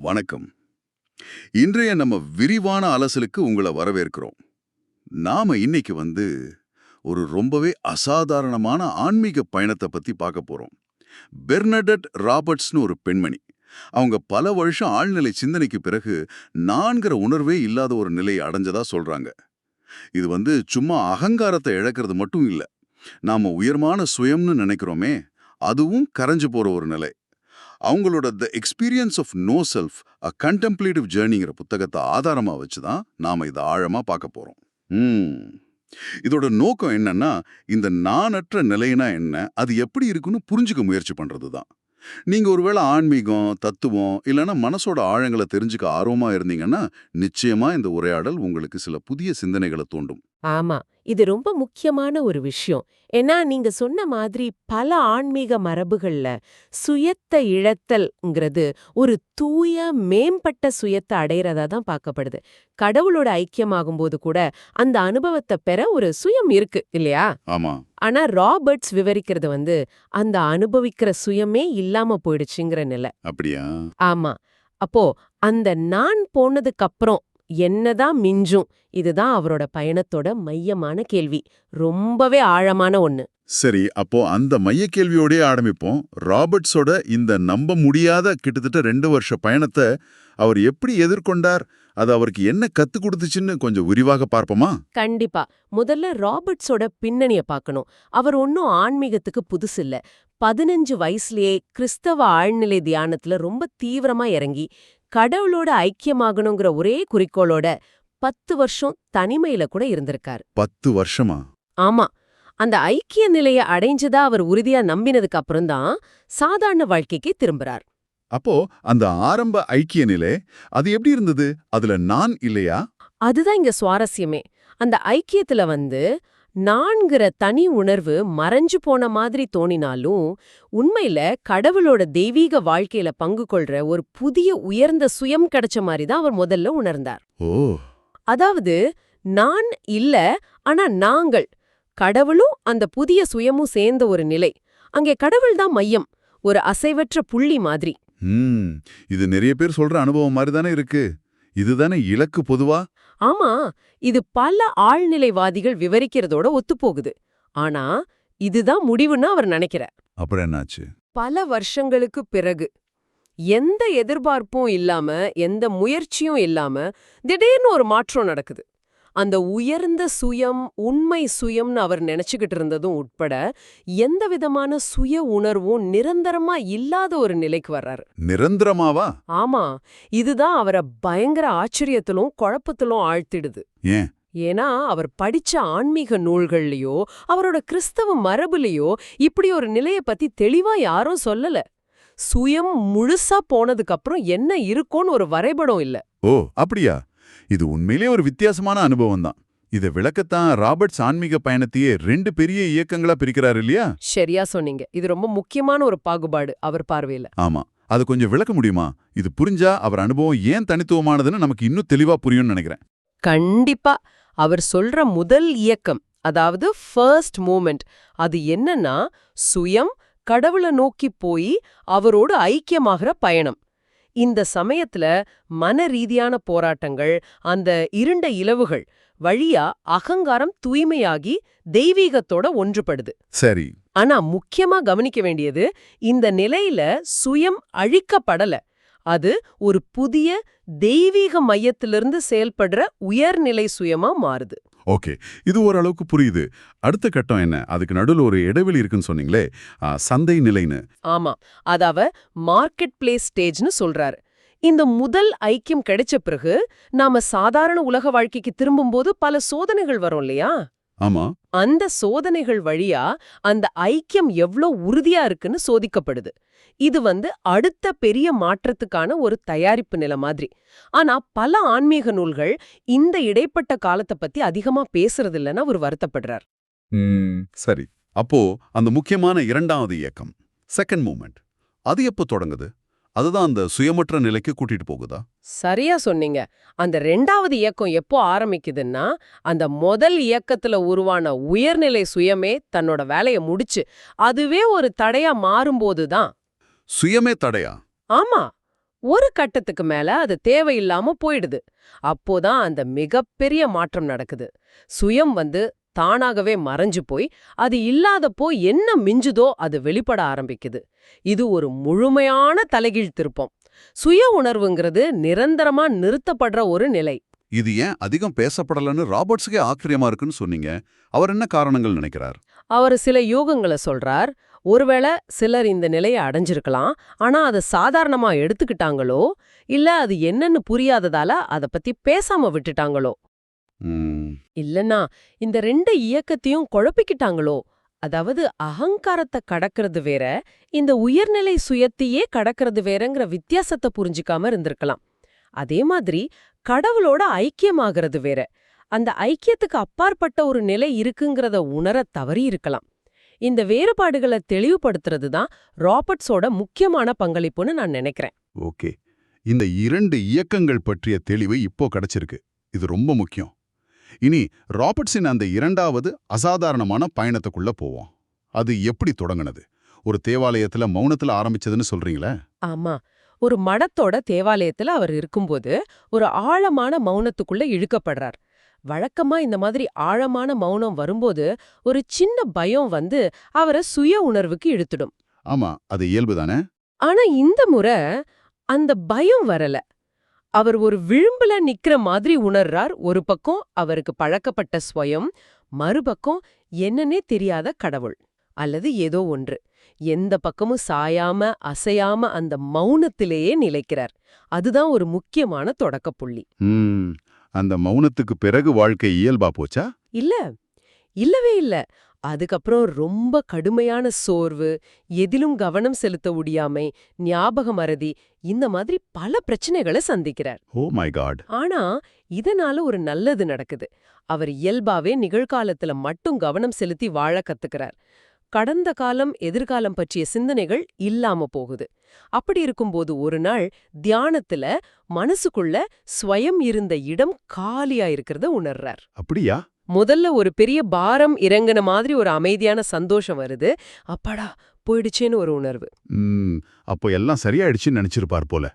வணக்கம். இன்றைய நம்ம விரிவான அலசலுக்கு உங்களை வரவேற்கிறோம். நாம இன்னைக்கு வந்து ஒரு ரொம்பவே அசாதாரணமான ஆன்மீக பயணத்தை பத்தி பார்க்க போறோம். பெர்னடட் ராபர்ட்ஸ்னு ஒரு பெண்மணி. அவங்க பல வருஷம் ஆழ்நிலை சிந்தனைக்கு பிறகு நான்கிற உணர்வே இல்லாத ஒரு நிலையை அடைஞ்சதா சொல்றாங்க. இது வந்து சும்மா அகங்காரத்தை இழக்கிறது மட்டும் இல்ல. நாம உயர்மான சுயம்னு நினைக்கிறோமே அதுவும் கரைஞ்சு போற ஒரு நிலை. அவங்களோட the experience of no self a contemplative ஜேர்னிங்கிற புத்தகத்தை ஆதாரமா வச்சு தான் நாம இதை ஆழமா பார்க்க போறோம். ம். இதோட நோக்கம் என்னன்னா இந்த நானற்ற நிலைனா என்ன அது எப்படி இருக்குன்னு புரிஞ்சுக்க முயற்சி பண்றது தான் நீங்க ஒருவேளை ஆன்மீகம் தத்துவம் இல்லைன்னா மனசோட ஆழங்களை தெரிஞ்சுக்க ஆர்வமா இருந்தீங்கன்னா நிச்சயமா இந்த உரையாடல் உங்களுக்கு சில புதிய சிந்தனைகளை தூண்டும். ஆமா இது ரொம்ப முக்கியமான ஒரு விஷயம். ஏன்னா நீங்க சொன்ன மாதிரி பல ஆன்மீக மரபுகள்ல சுயத்தை இழத்தல்ங்கிறது ஒரு தூய மேம்பட்ட சுயத்தை அடையறதா தான் பார்க்கப்படுது. கடவுளோட ஐக்கியமாகும்போது கூட அந்த அனுபவத்தை பெற ஒரு சுயம் இருக்கு இல்லையா? ஆமா. ஆனா ராபர்ட்ஸ் விவரிக்கிறது வந்து அந்த அனுபவிக்கிற சுயமே இல்லாம போயிடுச்சுங்கிற நிலை. அப்படியா? ஆமா. அப்போ அந்த நான் போனதுக்கு அப்புறம் என்னதான் மிஞ்சும். இதுதான் அவரோட பயணத்தோட மையமான கேள்வி. ரொம்பவே ஆழமான ஒண்ணு. சரி அப்போ அந்த மைய கேள்வியோடயே ஆரம்பிப்போம். ராபர்ட்ஸோட இந்த நம்ப முடியாத கிட்டத்தட்ட ரெண்டு வருஷ பயணத்தை அவர் எப்படி எதிர்கொண்டார்? அது அவருக்கு என்ன கத்து கொடுத்துச்சுன்னு கொஞ்சம் விரிவாக பார்ப்போமா? கண்டிப்பா. முதல்ல ராபர்ட்ஸோட பின்னணிய பார்க்கணும். அவர் ஒன்னும் ஆன்மீகத்துக்கு புதுசு இல்ல. பதினஞ்சு வயசுலயே கிறிஸ்தவ ஆழ்நிலை தியானத்துல ரொம்ப தீவிரமா இறங்கி கடவுளோட ஐக்கியமாகணுங்கிற ஒரே குறிக்கோளோட பத்து வருஷம் தனிமையில கூட இருந்திருக்காரு. பத்து வருஷமா? ஆமா. அந்த ஐக்கிய நிலைய அடைஞ்சதா அவர் உறுதியா நம்பினதுக்கு அப்புறம்தான் சாதாரண வாழ்க்கைக்கு திரும்புறார். அப்போ அந்த ஆரம்ப ஐக்கிய நிலை அது எப்படி இருந்தது? அதுல நான் இல்லையா? அதுதான் இங்க சுவாரஸ்யமே. அந்த ஐக்கியத்துல வந்து நான்கிற தனி உணர்வு மறைஞ்சு போன மாதிரி தோணினாலும் உண்மையில கடவுளோட தெய்வீக வாழ்க்கையில பங்கு கொள்ற ஒரு புதிய உயர்ந்த சுயம் கிடைச்ச மாதிரி தான் அவர் முதல்ல உணர்ந்தார். அதாவது நான் இல்ல ஆனா நாங்கள் கடவுளும் அந்த புதிய சுயமும் சேர்ந்த ஒரு நிலை. அங்கே கடவுள் தான் மையம் ஒரு அசைவற்ற புள்ளி மாதிரி. இது நிறைய பேர் சொல்ற அனுபவம் மாதிரி தானே இருக்கு. இதுதானே இலக்கு பொதுவா? ஆமா இது பல ஆழ்நிலைவாதிகள் விவரிக்கிறதோட ஒத்துப்போகுது. ஆனா இதுதான் முடிவுன்னு அவர் நினைக்கிறார். அப்புறம் என்னாச்சு? பல வருஷங்களுக்கு பிறகு எந்த எதிர்பார்ப்பும் இல்லாம எந்த முயற்சியும் இல்லாம திடீர்னு ஒரு மாற்றம் நடக்குது. அந்த உயர்ந்த சுயம் உண்மை சுயம்னு அவர் நினைச்சுக்கிட்டு இருந்ததும் உட்பட எந்த விதமான சுய உணர்வும் நிரந்தரமா இல்லாத ஒரு நிலைக்கு வர்றாரு. நிரந்தரமாவா? ஆமா. இதுதான் அவரை பயங்கர ஆச்சரியத்திலும் குழப்பத்திலும் ஆழ்த்திடுது. ஏன்? ஏன்னா அவர் படிச்ச ஆன்மீக நூல்கள்லயோ அவரோட கிறிஸ்தவ மரபுலயோ இப்படி ஒரு நிலைய பத்தி தெளிவா யாரும் சொல்லல. சுயம் முழுசா போனதுக்கு அப்புறம் என்ன இருக்கும்னு ஒரு வரைபடம் இல்ல. ஓ அப்படியா? இது உண்மையிலே ஒரு வித்தியாசமான அனுபவம் தான் இதை விளக்கத்தான் ராபர்ட்ஸ் ஆன்மீக பயணத்தையே ரெண்டு பெரிய இயக்கங்களா பிரிக்கிறாரு இல்லையா? சரியா சொன்னீங்க. இது ரொம்ப முக்கியமான ஒரு பாகுபாடு அவர் பார்வையில. ஆமா. அது கொஞ்சம் விளக்க முடியுமா? இது புரிஞ்சா அவர் அனுபவம் ஏன் தனித்துவமானதுன்னு நமக்கு இன்னும் தெளிவா புரியும்னு நினைக்கிறேன். கண்டிப்பா. அவர் சொல்ற முதல் இயக்கம் அதாவது ஃபர்ஸ்ட் மூமெண்ட் அது என்னன்னா சுயம் கடவுளை நோக்கி போய் அவரோடு ஐக்கியமாகிற பயணம். இந்த சமயத்துல மன ரீதியான போராட்டங்கள் அந்த இருண்ட இலவுகள் வழியா அகங்காரம் தூய்மையாகி தெய்வீகத்தோட ஒன்றுபடுது. சரி. ஆனா முக்கியமா கவனிக்க வேண்டியது இந்த நிலையில சுயம் அழிக்கப்படல. அது ஒரு புதிய தெய்வீக மையத்திலிருந்து செயல்படுற உயர்நிலை சுயமா மாறுது. ஓகே. இது ஓரளவுக்கு புரியுது. அடுத்த கட்டம் என்ன? அதுக்கு நடுவில் ஒரு இடைவெளி இருக்குன்னு சொன்னீங்களே சந்தை நிலைன்னு. ஆமா. அதாவ மார்க்கெட் பிளேஸ் ஸ்டேஜ்னு சொல்றாரு. இந்த முதல் ஐக்கியம் கிடைச்ச பிறகு நாம சாதாரண உலக வாழ்க்கைக்கு திரும்பும்போது பல சோதனைகள் வரும் இல்லையா? ஆமா. அந்த சோதனைகள் வழியா அந்த ஐக்கியம் எவ்ளோ உறுதியா இருக்குன்னு சோதிக்கப்படுது. இது வந்து அடுத்த பெரிய மாற்றத்துக்கான ஒரு தயாரிப்பு நிலை மாதிரி. ஆனா பல ஆன்மீக நூல்கள் இந்த இடைப்பட்ட காலத்தை பத்தி அதிகமா பேசுறதில்லன்னு அவர் வருத்தப்படுறார். சரி. அப்போ அந்த முக்கியமான இரண்டாவது இயக்கம் செகண்ட் மூமெண்ட் அது எப்போ தொடங்குது? அதுதான் அந்த சுயமற்ற நிலைக்கு கூட்டிட்டு போகுதா? சரியா சொன்னீங்க. அந்த ரெண்டாவது இயக்கம் எப்போ ஆரம்பிக்குதுன்னா அந்த முதல் இயக்கத்துல உருவான உயர்நிலை சுயமே தன்னோட வேலையை முடிச்சு அதுவே ஒரு தடையா மாறும்போது தான். சுயமே தடையா? ஆமா. ஒரு கட்டத்துக்கு மேல அது தேவையில்லாம போயிடுது. அப்போதான் அந்த மிகப்பெரிய மாற்றம் நடக்குது. சுயம் வந்து தானாகவே மறைஞ்சு போய் அது இல்லாதப்போ என்ன மிஞ்சுதோ அது வெளிப்பட ஆரம்பிக்குது. இது ஒரு முழுமையான தலைகீழ் திருப்பம். சுய உணர்வுங்கிறது நிரந்தரமா நிறுத்தப்படுற ஒரு நிலை. இது ஏன் அதிகம் பேசப்படலன்னு ராபர்ட்ஸுக்கே ஆச்சரியமா இருக்குன்னு சொன்னீங்க. அவர் என்ன காரணங்கள் நினைக்கிறார்? அவர் சில யோகங்களை சொல்றார். ஒருவேளை சிலர் இந்த நிலையை அடைஞ்சிருக்கலாம். ஆனா அதை சாதாரணமா எடுத்துக்கிட்டாங்களோ? இல்ல அது என்னன்னு புரியாததால அத பத்தி பேசாம விட்டுட்டாங்களோ? இல்லனா இந்த ரெண்டு இயக்கத்தையும் குழப்பிக்கிட்டாங்களோ? அதாவது அகங்காரத்தை கடக்கிறது வேற இந்த உயர்நிலை சுயத்தையே கடக்கிறது வேறங்கிற வித்தியாசத்தை புரிஞ்சுக்காம இருந்திருக்கலாம். அதே மாதிரி கடவுளோட ஐக்கியமாகிறது வேற அந்த ஐக்கியத்துக்கு அப்பாற்பட்ட ஒரு நிலை இருக்குங்கிறத உணர தவறி இருக்கலாம். இந்த வேறுபாடுகளை தெளிவுபடுத்துறது தான் ராபர்ட்ஸோட முக்கியமான பங்களிப்புன்னு நான் நினைக்கிறேன். ஓகே. இந்த இரண்டு இயக்கங்கள் பற்றிய தெளிவு இப்போ கிடைச்சிருக்கு. இது ரொம்ப முக்கியம். இனி ராபர்ட்ஸின் அந்த இரண்டாவது அசாதாரணமான பயணத்துக்குள்ள போவோம். அது எப்படி தொடங்குனது? ஒரு தேவாலயத்துல மௌனத்துல ஆரம்பிச்சதுன்னு சொல்றீங்களே? ஆமா. ஒரு மடத்தோட தேவாலயத்துல அவர் இருக்கும்போது ஒரு ஆழமான மௌனத்துக்குள்ள இழுக்கப்படுறார். வழக்கமா இந்த மாதிரி ஆழமான மௌனம் வரும்போது ஒரு சின்ன பயம் வந்து அவரை சுய உணர்வுக்கு இழுத்துடும். ஆமா அது இயல்புதானே ஆனா இந்த முறை அந்த பயம் வரல. அவர் ஒரு விளிம்புல நிக்கிற மாதிரி உணர்றார். ஒரு பக்கம் அவருக்கு பழக்கப்பட்ட ஸ்வயம் மறுபக்கம் என்னன்னே தெரியாத கடவுள் அல்லது ஏதோ ஒன்று. எந்த பக்கமும் சாயாம அசையாம அந்த மௌனத்திலேயே நிலைக்கிறார். அதுதான் ஒரு முக்கியமான தொடக்கப் புள்ளி அந்த மௌனத்துக்கு பிறகு வாழ்க்கை இயல்பா போச்சா? இல்ல. இல்லவே இல்ல. அதுக்கப்புறம் ரொம்ப கடுமையான சோர்வு எதிலும் கவனம் செலுத்த முடியாமை ஞாபக மறதி இந்த மாதிரி பல பிரச்சனைகளை சந்திக்கிறார். ஓ மை காட் ஆனா இதனால ஒரு நல்லது நடக்குது. அவர் இயல்பாவே நிகழ்காலத்துல மட்டும் கவனம் செலுத்தி வாழ கத்துக்கிறார். கடந்த காலம் எதிர்காலம் பற்றிய சிந்தனைகள் இல்லாம போகுது. அப்படி இருக்கும்போது ஒரு நாள் தியானத்துல மனசுக்குள்ள ஸ்வயம் இருந்த இடம் காலியா இருக்கிறத உணர்றார். அப்படியா? முதல்ல ஒரு பெரிய பாரம் இறங்குன மாதிரி ஒரு அமைதியான சந்தோஷம் வருது. அப்பாடா போயிடுச்சேன்னு ஒரு உணர்வு. அப்போ எல்லாம் சரியாயிடுச்சுன்னு நினைச்சிருப்பார் போல.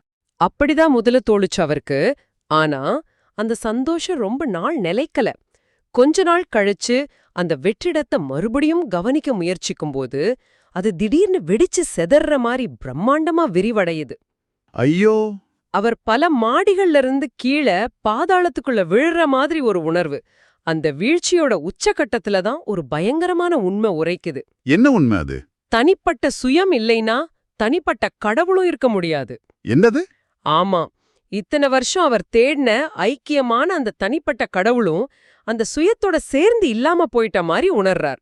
அப்படிதான் முதல்ல தோணுச்சு அவருக்கு. ஆனா அந்த சந்தோஷம் ரொம்ப நாள் நிலைக்கல. கொஞ்ச நாள் கழிச்சு அந்த வெற்றிடத்தை மறுபடியும் கவனிக்க முயற்சிக்கும்போது அது திடீர்னு வெடிச்சு செதற மாதிரி பிரம்மாண்டமா விரிவடையுது. ஐயோ! அவர் பல மாடிகள்ல இருந்து கீழே பாதாளத்துக்குள்ள விழுற மாதிரி ஒரு உணர்வு. அந்த வீழ்ச்சியோட உச்சகட்டத்துல தான் ஒரு பயங்கரமான உண்மை உரைக்குது. என்ன உண்மை அது? தனிப்பட்ட சுயம் இல்லைனா தனிப்பட்ட கடவுளும் இருக்க முடியாது. என்னது? ஆமா இத்தனை வருஷம் அவர் தேடின ஐக்கியமான அந்த தனிப்பட்ட கடவுளும் அந்த சுயத்தோட சேர்ந்து இல்லாம போயிட்ட மாதிரி உணர்றார்.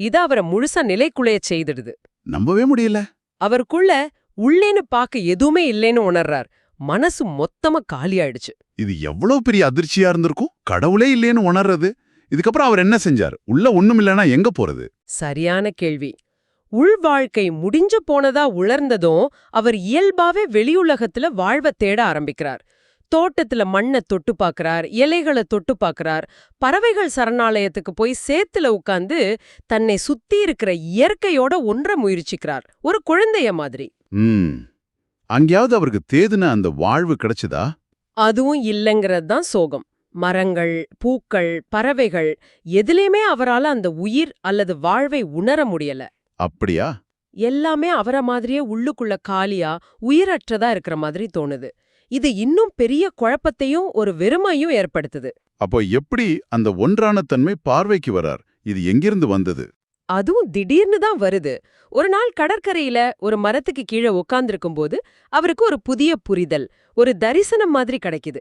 இது அவரை முழுசா நிலைக்குலைய செய்திடுது. நம்பவே முடியல. அவருக்குள்ள உள்ளேன்னு பார்க்க எதுவுமே இல்லைன்னு உணர்றார். மனசு மொத்தமா காலியாயிடுச்சு இது எவ்வளவு பெரிய அதிர்ச்சியா இருந்திருக்கும்? கடவுளே இல்லேன்னு உணர்றது. இதுக்கப்புறம் அவர் என்ன செஞ்சார்? உள்ள ஒண்ணும் இல்லைன்னா எங்க போறது? சரியான கேள்வி. உள் வாழ்க்கை முடிஞ்சு போனதா உணர்ந்ததும் அவர் இயல்பாவே வெளியுலகத்துல வாழ்வ தேட ஆரம்பிக்கிறார். தோட்டத்துல மண்ணை தொட்டு பார்க்கறார் இலைகளை தொட்டு பார்க்கறார் பறவைகள் சரணாலயத்துக்கு போய் சேத்துல உட்கார்ந்து தன்னை சுத்தி இருக்கிற இயற்கையோட ஒன்ற முயற்சிக்கிறார். ஒரு குழந்தைய மாதிரி. அங்கேயாவது அவருக்கு தேதுன அந்த வாழ்வு கிடைச்சதா? அதுவும் இல்லைங்கிறது தான் சோகம். மரங்கள் பூக்கள் பறவைகள் எதுலயுமே அவரால அந்த உயிர் அல்லது வாழ்வை உணர முடியல. அப்படியா? எல்லாமே அவர மாதிரியே உள்ளுக்குள்ள காலியா உயிரற்றதா இருக்கிற மாதிரி தோணுது. இது இன்னும் பெரிய குழப்பத்தையும் ஒரு வெறுமையும் ஏற்படுத்துது. அப்போ எப்படி அந்த ஒன்றான தன்மை பார்வைக்கு வரார்? இது எங்கிருந்து வந்தது? அதுவும் திடீர்னு தான் வருது. ஒரு நாள் கடற்கரையில ஒரு மரத்துக்கு கீழே உட்கார்ந்திருக்கும் போது அவருக்கு ஒரு புதிய புரிதல் ஒரு தரிசனம் மாதிரி கிடைக்குது.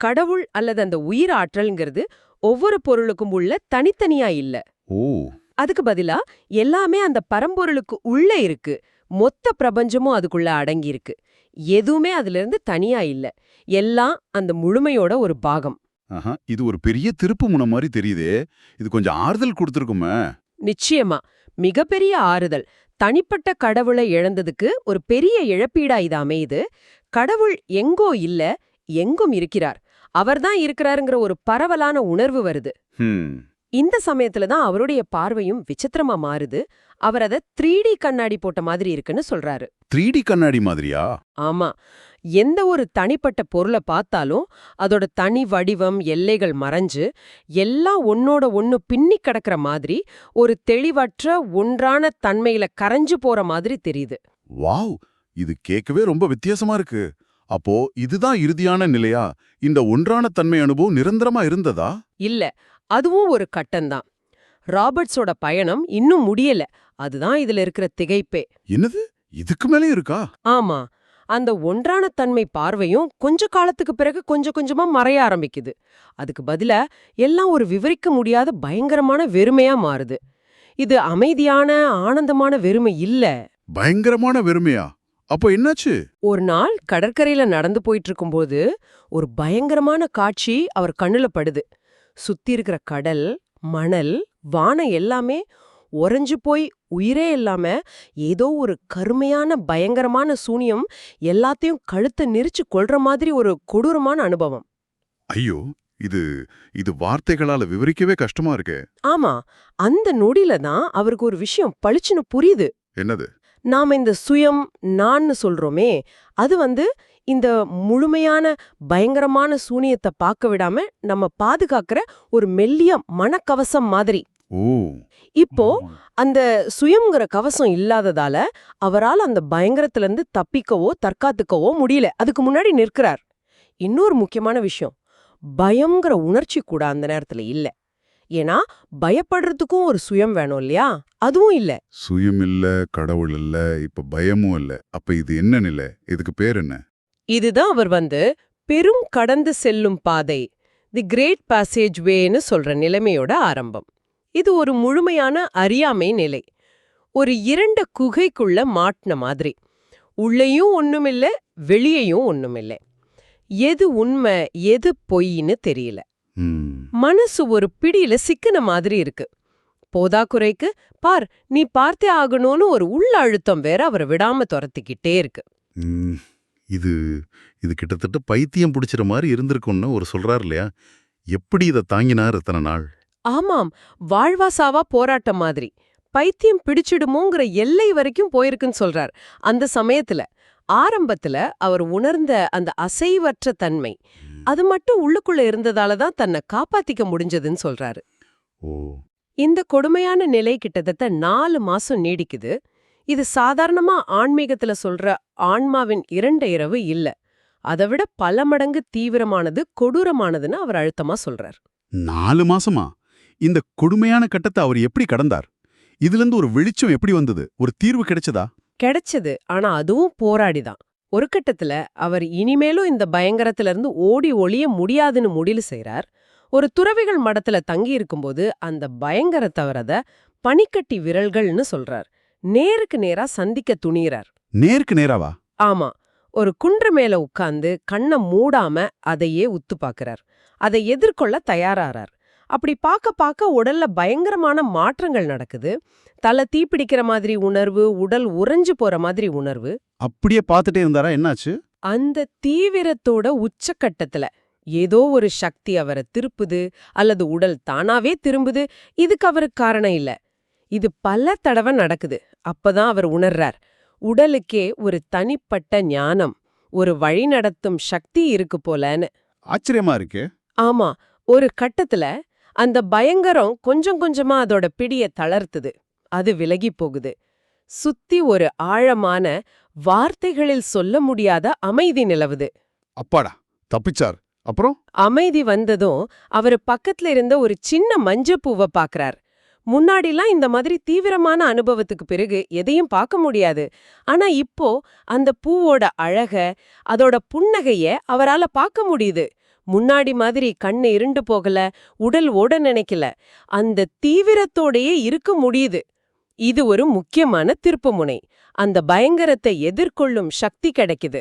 கடவுள் அல்லது அந்த உயிர் ஆற்றல்ங்கிறது ஒவ்வொரு பொருளுக்கும் உள்ள தனித்தனியா இல்ல. ஓ. அதுக்கு பதிலா எல்லாமே அந்த பரம்பொருளுக்கு உள்ள இருக்கு. மொத்த பிரபஞ்சமும் அதுக்குள்ள அடங்கி இருக்கு எதுவுமே அதுல இருந்து தனியா இல்ல. எல்லாம் அந்த முழுமையோட ஒரு பாகம். ஆஹா இது ஒரு பெரிய திருப்பு முனை மாதிரி தெரியுதே. இது கொஞ்சம் ஆறுதல் கொடுத்துருக்குமே. நிச்சயமா. மிகப்பெரிய ஆறுதல். தனிப்பட்ட கடவுளை இழந்ததுக்கு ஒரு பெரிய இழப்பீடா இது அமையுது. கடவுள் எங்கோ இல்ல எங்கும் இருக்கிறார். அவர்தான் இருக்கிறாருங்கிற ஒரு பரவலான உணர்வு வருது. இந்த சமயத்துல தான் அவருடைய பார்வையும் விசித்திரமா மாறுது. அவர் அத த்ரீ கண்ணாடி போட்ட மாதிரி இருக்குன்னு சொல்றாரு. த்ரீ கண்ணாடி மாதிரியா? ஆமா. எந்த ஒரு தனிப்பட்ட பொருளை பார்த்தாலும் அதோட தனி வடிவம் எல்லைகள் மறைஞ்சு எல்லாம் ஒன்னோட ஒன்னு பின்னி கிடக்கிற மாதிரி ஒரு தெளிவற்ற ஒன்றான தன்மையில கரைஞ்சு போற மாதிரி தெரியுது. வாவ்! இது கேட்கவே ரொம்ப வித்தியாசமா இருக்கு. அப்போ இதுதான் இறுதியான நிலையா? இந்த ஒன்றான தன்மை அனுபவம் நிரந்தரமா இருந்ததா? இல்ல அதுவும் ஒரு கட்டம்தான் ராபர்ட்ஸோட பயணம் இன்னும் முடியல. அதுதான் இதுல இருக்கிற திகைப்பே. என்னது? இதுக்கு மேலேயும் இருக்கா? ஆமா. அந்த ஒன்றான தன்மை பார்வையும் கொஞ்ச காலத்துக்கு பிறகு கொஞ்சம் கொஞ்சமா மறைய ஆரம்பிக்குது. அதுக்கு பதிலா எல்லாம் ஒரு விவரிக்க முடியாத பயங்கரமான வெறுமையா மாறுது. இது அமைதியான ஆனந்தமான வெறுமை இல்ல. பயங்கரமான வெறுமையா? அப்போ என்னாச்சு? ஒரு நாள் கடற்கரையில நடந்து போயிட்டு இருக்கும்போது ஒரு பயங்கரமான காட்சி அவர் கண்ணுல படுது. சுத்தி இருக்கிற கடல் மணல் வானம் எல்லாமே உறைஞ்சு போய் உயிரே இல்லாம ஏதோ ஒரு கருமையான பயங்கரமான சூனியம் எல்லாத்தையும் கழுத்தை நெரிச்சு கொள்ற மாதிரி ஒரு கொடூரமான அனுபவம். ஐயோ! இது இது வார்த்தைகளால விவரிக்கவே கஷ்டமா இருக்கே. ஆமா. அந்த நொடியில தான் அவருக்கு ஒரு விஷயம் பளிச்சுன்னு புரியுது. என்னது? நாம இந்த சுயம் நான்னு சொல்றோமே அது வந்து இந்த முழுமையான பயங்கரமான சூனியத்தை பார்க்க விடாம நம்ம பாதுகாக்கிற ஒரு மெல்லிய மனக்கவசம் மாதிரி. இப்போ அந்த சுயம்ங்கிற கவசம் இல்லாததால அவரால் அந்த பயங்கரத்துல இருந்து தப்பிக்கவோ தற்காத்துக்கவோ முடியல. அதுக்கு முன்னாடி நிற்கிறார். இன்னொரு முக்கியமான விஷயம். பயம்ங்கிற உணர்ச்சி கூட அந்த நேரத்துல இல்ல. ஏன்னா பயப்படுறதுக்கும் ஒரு சுயம் வேணும் இல்லையா? அதுவும் இல்ல. சுயம் இல்ல கடவுள் இல்ல இப்ப பயமும் இல்ல. அப்ப இது என்ன நிலை? இதுக்கு பேர் என்ன? இதுதான் அவர் வந்து பெரும் கடந்து செல்லும் பாதை. தி கிரேட் பாசேஜ் வேன்னு சொல்ற நிலைமையோட ஆரம்பம். இது ஒரு முழுமையான அறியாமை நிலை. ஒரு இரண்ட குகைக்குள்ள மாட்டின மாதிரி. உள்ளேயும் ஒண்ணுமில்ல வெளியேயும் ஒண்ணுமில்ல. எது உண்மை எது பொய்ன்னு தெரியல. மனசு ஒரு பிடியில சிக்கின மாதிரி இருக்கு. போதாக்குறைக்கு பார் நீ பார்த்தே ஆகணும்னு ஒரு உள்ள அழுத்தம் வேற அவரை விடாம துரத்திக்கிட்டே இருக்கு. இது இது கிட்டத்தட்ட பைத்தியம் பிடிச்சிற மாதிரி இருந்திருக்கும்னு ஒரு சொல்றார் இல்லையா? எப்படி இதை தாங்கினார் இத்தனை நாள்? ஆமாம் வாழ்வா சாவா போராட்டம் மாதிரி. பைத்தியம் பிடிச்சிடுமோங்கிற எல்லை வரைக்கும் போயிருக்குன்னு சொல்றார். அந்த சமயத்துல ஆரம்பத்துல அவர் உணர்ந்த அந்த அசைவற்ற தன்மை அது மட்டும் உள்ளுக்குள்ள இருந்ததால தான் தன்னை காப்பாத்திக்க முடிஞ்சதுன்னு சொல்றாரு. இந்த கொடுமையான நிலை கிட்டத்தட்ட நாலு மாசம் நீடிக்குது. இது சாதாரணமா ஆன்மீகத்துல சொல்ற ஆன்மாவின் இரண்ட இரவு இல்ல. அதை விட பல மடங்கு தீவிரமானது கொடூரமானதுன்னு அவர் அழுத்தமா சொல்றார். நாலு மாசமா? இந்த கொடுமையான கட்டத்தை அவர் எப்படி கடந்தார்? இதுல இருந்து ஒரு வெளிச்சம் எப்படி வந்தது? ஒரு தீர்வு கிடைச்சதா? கிடைச்சது. ஆனா அதுவும் போராடிதான். ஒரு கட்டத்துல அவர் இனிமேலும் இந்த பயங்கரத்துல இருந்து ஓடி ஒளிய முடியாதுன்னு முடிவு செய்றார். ஒரு துறவிகள் மடத்துல தங்கி இருக்கும்போது அந்த பயங்கரத்தை வரத பனிக்கட்டி விரல்கள்னு சொல்றார். நேருக்கு நேரா சந்திக்க துணியறார். நேருக்கு நேராவா? ஆமா. ஒரு குன்று மேல உட்கார்ந்து கண்ணை மூடாம அதையே உத்து பார்க்கறார். அதை எதிர்கொள்ள தயாராறார். அப்படி பார்க்க பார்க்க உடல்ல பயங்கரமான மாற்றங்கள் நடக்குது. தலை தீப்பிடிக்கிற மாதிரி உணர்வு உடல் உறைஞ்சு போற மாதிரி உணர்வு. அப்படியே பார்த்துட்டே இருந்தாரா? என்னாச்சு? அந்த தீவிரத்தோட உச்சக்கட்டத்துல ஏதோ ஒரு சக்தி அவரை திருப்புது அல்லது உடல் தானாவே திரும்புது. இதுக்கு அவருக்கு காரணம் இல்ல. இது பல தடவை நடக்குது. அப்பதான் அவர் உணர்றார். உடலுக்கே ஒரு தனிப்பட்ட ஞானம் ஒரு வழிநடத்தும் சக்தி இருக்கு போலன்னு. ஆச்சரியமா இருக்கு. ஆமா. ஒரு கட்டத்துல அந்த பயங்கரம் கொஞ்சம் கொஞ்சமா அதோட பிடிய தளர்த்துது. அது விலகி போகுது. சுத்தி ஒரு ஆழமான வார்த்தைகளில் சொல்ல முடியாத அமைதி நிலவுது. அப்பாடா தப்பிச்சார். அப்புறம்? அமைதி வந்ததும் அவரு பக்கத்துல இருந்த ஒரு சின்ன மஞ்சப்பூவை பாக்குறார். முன்னாடிலாம் இந்த மாதிரி தீவிரமான அனுபவத்துக்கு பிறகு எதையும் பார்க்க முடியாது. ஆனா இப்போ அந்த பூவோட அழக அதோட புன்னகைய அவரால பார்க்க முடியுது. முன்னாடி மாதிரி கண்ணு இருண்டு போகல உடல் ஓட நினைக்கல. அந்த தீவிரத்தோடயே இருக்க முடியுது. இது ஒரு முக்கியமான திருப்புமுனை அந்த பயங்கரத்தை எதிர்கொள்ளும் சக்தி கிடைக்குது.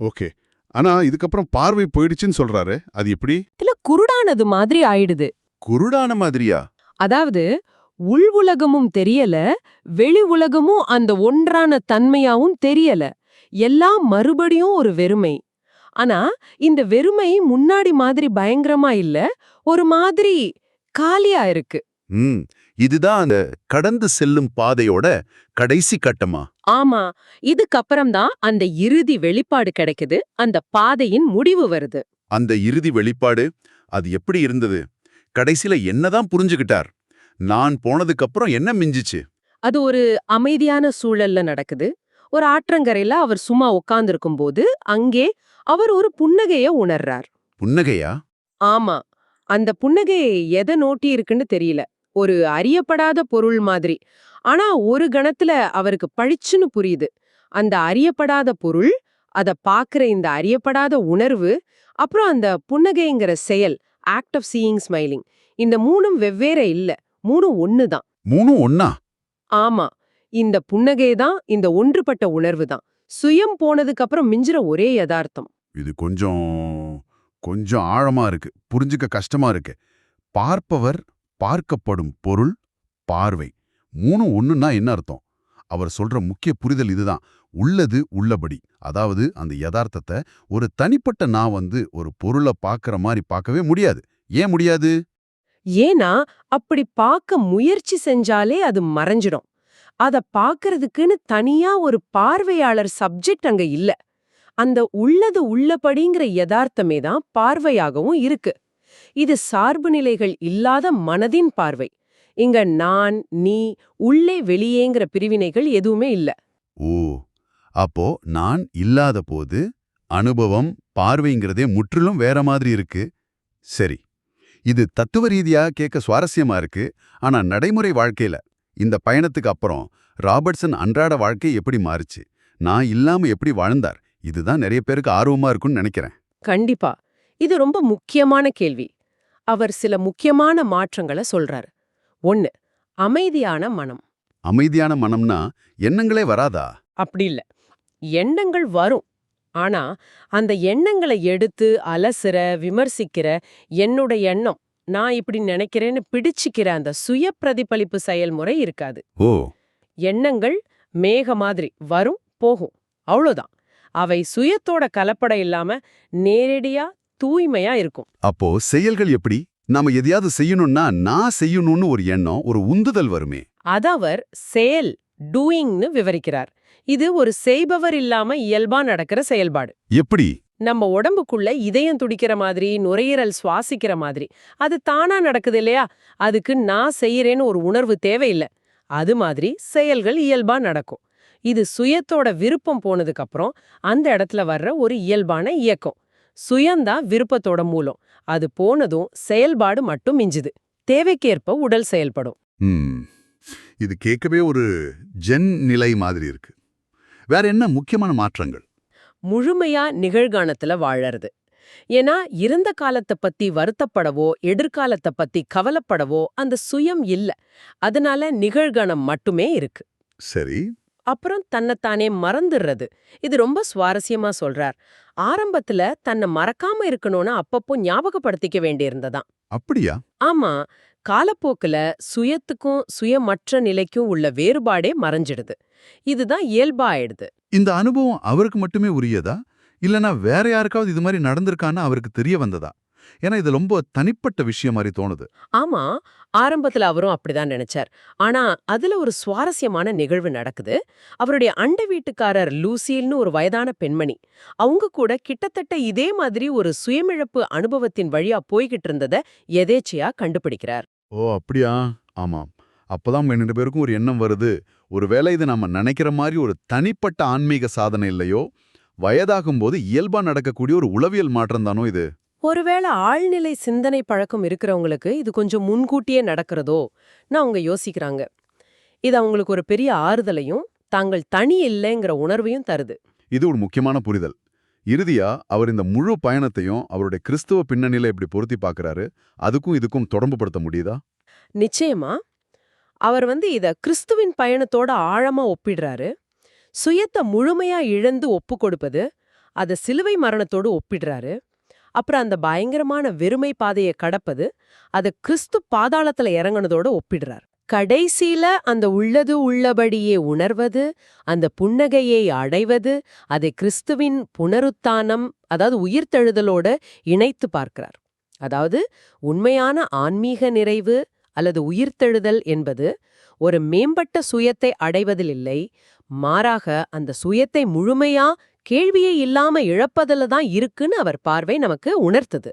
ஓகே. ஆனா இதுக்கப்புறம் பார்வை போயிடுச்சுன்னு சொல்றாரு அது எப்படி? இதுல குருடானது மாதிரி ஆயிடுது. குருடான மாதிரியா? அதாவது உள் உலகமும் தெரியல வெளி உலகமும் அந்த ஒன்றான தன்மையாவும் தெரியல. எல்லாம் மறுபடியும் ஒரு வெறுமை. ஆனா இந்த வெறுமை முன்னாடி மாதிரி பயங்கரமா இல்ல ஒரு மாதிரி காலியா இருக்கு. இதுதான் அந்த கடந்து செல்லும் பாதையோட கடைசி கட்டமா? ஆமா இதுக்கப்புறம்தான் அந்த இறுதி வெளிப்பாடு கிடைக்குது அந்த பாதையின் முடிவு வருது. அந்த இறுதி வெளிப்பாடு அது எப்படி இருந்தது? கடைசில என்னதான் புரிஞ்சுகிட்டார் நான் போனதுக்கு அப்புறம் என்ன மிஞ்சிச்சு? அது ஒரு அமைதியான சூழல்ல நடக்குது. ஒரு ஆற்றங்கரையில அவர் சும்மா உட்கார்ந்திருக்கும் போது அங்கே அவர் ஒரு புன்னகைய உணர்றார். புன்னகையா? ஆமா. அந்த புன்னகை எதை நோட்டி இருக்குன்னு தெரியல. ஒரு அறியப்படாத பொருள் மாதிரி. ஆனா ஒரு கணத்துல அவருக்கு பளிச்சுன்னு புரியுது. அந்த அறியப்படாத பொருள் அத பாக்குற இந்த அறியப்படாத உணர்வு அப்புறம் அந்த புன்னகைங்கிற செயல் ஆக்ட் ஆஃப் சீயிங் ஸ்மைலிங் இந்த மூணும் வெவ்வேறு இல்ல. மூணும் ஒண்ணுதான். மூணும் ஒன்னா ஆமா. இந்த புன்னகை தான் இந்த ஒன்றுபட்ட உணர்வு தான். சுயம் போனதுக்கு அப்புறம் மிஞ்சுற ஒரே யதார்த்தம். இது கொஞ்சம் கொஞ்சம் ஆழமா இருக்கு. புரிஞ்சுக்க கஷ்டமா இருக்கு. பார்ப்பவர் பார்க்கப்படும் பொருள் பார்வை. மூணும் ஒண்ணுன்னா என்ன அர்த்தம்? அவர் சொல்ற முக்கிய புரிதல் இதுதான். உள்ளது உள்ளபடி. அதாவது அந்த யதார்த்தத்தை ஒரு தனிப்பட்ட நான் வந்து ஒரு பொருளை பார்க்கற மாதிரி பார்க்கவே முடியாது. ஏன் முடியாது? ஏன்னா அப்படி பார்க்க முயற்சி செஞ்சாலே அது மறைஞ்சிடும். அத பார்க்கறதுக்குன்னு தனியா ஒரு பார்வையாளர் சப்ஜெக்ட் அங்க இல்ல. அந்த உள்ளது உள்ளபடிங்கிற யதார்த்தமே தான் பார்வையாகவும் இருக்கு. இது சார்பு நிலைகள் இல்லாத மனதின் பார்வை. இங்க நான் நீ உள்ளே வெளியேங்கிற பிரிவினைகள் எதுவுமே இல்ல. ஓ அப்போ நான் இல்லாத போது அனுபவம் பார்வைங்கிறதே முற்றிலும் வேற மாதிரி இருக்கு. சரி இது தத்துவ ரீதியா கேட்க சுவாரஸ்யமா இருக்கு. ஆனா நடைமுறை வாழ்க்கையில இந்த பயணத்துக்கு அப்புறம் ராபர்ட்சன் அன்றாட வாழ்க்கை எப்படி மாறுச்சு? நான் இல்லாம எப்படி வாழ்ந்தார்? இதுதான் நிறைய பேருக்கு ஆர்வமா இருக்கும்னு நினைக்கிறேன். கண்டிப்பா. இது ரொம்ப முக்கியமான கேள்வி. அவர் சில முக்கியமான மாற்றங்களை சொல்றாரு. ஒன்னு அமைதியான மனம். அமைதியான மனம்னா எண்ணங்களே வராதா? அப்படி இல்ல. எண்ணங்கள் வரும். ஆனா அந்த எண்ணங்களை எடுத்து அலசுற விமர்சிக்கிற என்னோட எண்ணம் நான் இப்படி நினைக்கிறேன்னு பிடிச்சிக்கிற அந்த சுய பிரதிபலிப்பு செயல்முறை இருக்காது. ஓ. எண்ணங்கள் மேக மாதிரி வரும் போகும். அவ்வளோதான். அவை சுயத்தோட கலப்பட இல்லாம நேரடியா தூய்மையா இருக்கும். அப்போ செயல்கள் எப்படி? நாம எதையாவது செய்யணும்னா நான் செய்யணும்னு ஒரு எண்ணம் ஒரு உந்துதல் வருமே. அத அவர் செயல் டூயிங்னு விவரிக்கிறார். இது ஒரு செய்பவர் இல்லாம இயல்பா நடக்கிற செயல்பாடு. எப்படி? நம்ம உடம்புக்குள்ள இதயம் துடிக்கிற மாதிரி நுரையீரல் சுவாசிக்கிற மாதிரி அது தானா நடக்குது இல்லையா? அதுக்கு நான் செய்யறேன்னு ஒரு உணர்வு தேவையில்லை. அது மாதிரி செயல்கள் இயல்பா நடக்கும். இது சுயத்தோட விருப்பம் போனதுக்கு அப்புறம் அந்த இடத்துல வர்ற ஒரு இயல்பான இயக்கம். சுயந்தான் விருப்பத்தோட மூலம். அது போனதும் செயல்பாடு மட்டும் மிஞ்சுது. தேவைக்கேற்ப உடல் செயல்படும். இது கேட்கவே ஒரு ஜென் நிலை மாதிரி இருக்கு. வேற என்ன முக்கியமான மாற்றங்கள்? முழுமையா நிகழ்காலத்துல வாழறது. ஏன்னா இறந்த காலத்தை பத்தி வருத்தப்படவோ எதிர்காலத்தை பத்தி கவலைப்படவோ அந்த சுயம் இல்ல. அதனால நிகழ்காலம் மட்டுமே இருக்கு. சரி. அப்புறம் தன்னைத்தானே மறந்துடுறது இது ரொம்ப சுவாரஸ்யமா சொல்றார். ஆரம்பத்துல தன்னை மறக்காம இருக்கணும்னு அப்பப்போ ஞாபகப்படுத்திக்க வேண்டியிருந்ததாம். அப்படியா? ஆமா. காலப்போக்குல சுயத்துக்கும் சுயமற்ற நிலைக்கும் உள்ள வேறுபாடே மறைஞ்சிடுது. இதுதான் இயல்பா ஆயிடுது. இந்த அனுபவம் அவருக்கு மட்டுமே உரியதா? இல்லனா வேற யாருக்காவது இது மாதிரி நடந்திருக்கான்னு அவருக்கு தெரிய வந்ததா? ஏன்னா இது ரொம்ப தனிப்பட்ட விஷயம் மாதிரி தோணுது. ஆமா ஆரம்பத்துல அவரும் அப்படிதான் நினைச்சார். ஆனா அதுல ஒரு சுவாரஸ்யமான நிகழ்வு நடக்குது. அவருடைய அண்டை வீட்டுக்காரர் லூசில்னு ஒரு வயதான பெண்மணி. அவங்க கூட கிட்டத்தட்ட இதே மாதிரி ஒரு சுயமிழப்பு அனுபவத்தின் வழியா போய்கிட்டு இருந்தத எதேச்சையா கண்டுபிடிக்கிறார். ஓ அப்படியா? ஆமாம். அப்பதான் நம்ம ரெண்டு பேருக்கும் ஒரு எண்ணம் வருது. ஒருவேளை இது நம்ம நினைக்கிற மாதிரி ஒரு தனிப்பட்ட ஆன்மீக சாதனை இல்லையோ? வயதாகும் போது இயல்பா நடக்கக்கூடிய ஒரு உளவியல் மாற்றம் தானோ இது? ஒருவேளை ஆழ்நிலை சிந்தனை பழக்கம் இருக்கிறவங்களுக்கு இது கொஞ்சம் முன்கூட்டியே நடக்கிறதோ? நான் அவங்க யோசிக்கிறாங்க. இது அவங்களுக்கு ஒரு பெரிய ஆறுதலையும் தாங்கள் தனி இல்லைங்கிற உணர்வையும் தருது. இது ஒரு முக்கியமான புரிதல். இறுதியா அவர் இந்த முழு பயணத்தையும் அவருடைய கிறிஸ்துவ பின்னணியில இப்படி பொருத்தி பார்க்கறாரு. அதுக்கும் இதுக்கும் தொடர்புபடுத்த முடியுதா? நிச்சயமா. அவர் வந்து இத கிறிஸ்துவின் பயணத்தோட ஆழமா ஒப்பிடுறாரு. சுயத்தை முழுமையா இழந்து ஒப்பு கொடுப்பது அத சிலுவை மரணத்தோடு ஒப்பிடுறாரு. அப்புறம் அந்த பயங்கரமான வெறுமை பாதையை கடப்பது அத கிறிஸ்து பாதாளத்துல இறங்குனதோட ஒப்பிடுறார். கடைசியில அந்த உள்ளது உள்ளபடியே உணர்வது அந்த புன்னகையை அடைவது அதை கிறிஸ்துவின் புனருத்தானம் அதாவது உயிர்த்தெழுதலோட இணைத்து பார்க்கிறார். அதாவது உண்மையான ஆன்மீக நிறைவு அல்லது உயிர்த்தெழுதல் என்பது ஒரு மேம்பட்ட சுயத்தை அடைவதில் இல்லை மாறாக அந்த சுயத்தை முழுமையா கேள்வியே இல்லாம இழப்பதில் தான் இருக்குன்னு அவர் பார்வை நமக்கு உணர்த்துது.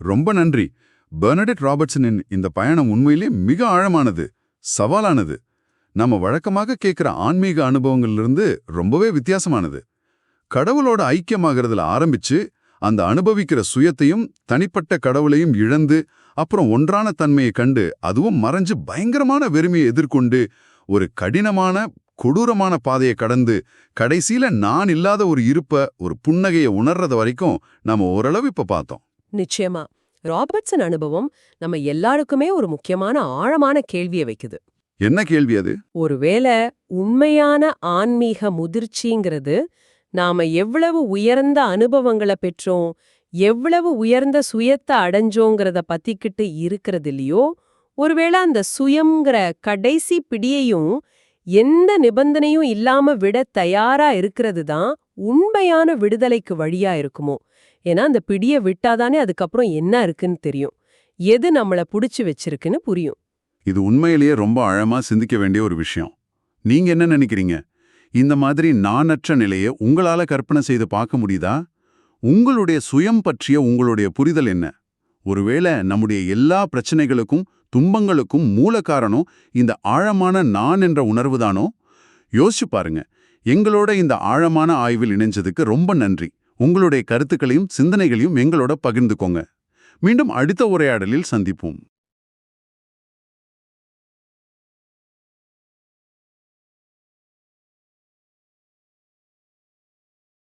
ரொம்ப நன்றி. பெர்னடெட் ராபர்ட்சனின் இந்த பயணம் உண்மையிலே மிக ஆழமானது. சவாலானது. நம்ம வழக்கமாக கேட்குற ஆன்மீக அனுபவங்களிலிருந்து ரொம்பவே வித்தியாசமானது. கடவுளோட ஐக்கியமாகறதுல ஆரம்பிச்சு அந்த அனுபவிக்கிற சுயத்தையும் தனிப்பட்ட கடவுளையும் இழந்து அப்புறம் ஒன்றான தன்மையை கண்டு அதுவும் மறைஞ்சு பயங்கரமான வெறுமையை எதிர்கொண்டு ஒரு கடினமான கொடூரமான பாதையை கடந்து கடைசியில நான் இல்லாத ஒரு இருப்ப ஒரு புன்னகையை உணர்றது வரைக்கும் நாம ஓரளவு இப்ப பார்த்தோம். நிச்சயமா. ராபர்ட்சன் அனுபவம் நம்ம எல்லாருக்குமே ஒரு முக்கியமான ஆழமான கேள்வியை வைக்குது. என்ன கேள்வி அது? ஒருவேளை உண்மையான ஆன்மீக முதிர்ச்சிங்கிறது நாம எவ்வளவு உயர்ந்த அனுபவங்களை பெற்றோம் எவ்வளவு உயர்ந்த சுயத்தை அடைஞ்சோங்கிறத பத்திக்கிட்டு இருக்கிறது இல்லையோ ஒருவேளை அந்த சுயம்ங்கிற கடைசி பிடியையும் எந்த நிபந்தனையும் இல்லாம விட தயாரா இருக்கிறது தான் உண்மையான விடுதலைக்கு வழியா இருக்குமோ? ஏன்னா அந்த பிடிய விட்டாதானே அதுக்கப்புறம் என்ன இருக்குன்னு தெரியும். எது நம்மள புடிச்சு வச்சிருக்குன்னு புரியும். இது உண்மையிலேயே ரொம்ப ஆழமா சிந்திக்க வேண்டிய ஒரு விஷயம். நீங்க என்ன நினைக்கிறீங்க? இந்த மாதிரி நானற்ற நிலையை உங்களால கற்பனை செய்து பார்க்க முடியுதா? உங்களுடைய சுயம் பற்றிய உங்களுடைய புரிதல் என்ன? ஒருவேளை நம்முடைய எல்லா பிரச்சனைகளுக்கும் துன்பங்களுக்கும் மூல காரணம் இந்த ஆழமான நான் என்ற உணர்வுதானோ யோசிச்சு பாருங்க. எங்களோட இந்த ஆழமான ஆய்வில் இணைஞ்சதுக்கு ரொம்ப நன்றி. உங்களுடைய கருத்துக்களையும் சிந்தனைகளையும் எங்களோட பகிர்ந்துக்கோங்க. மீண்டும் அடுத்த உரையாடலில் சந்திப்போம்.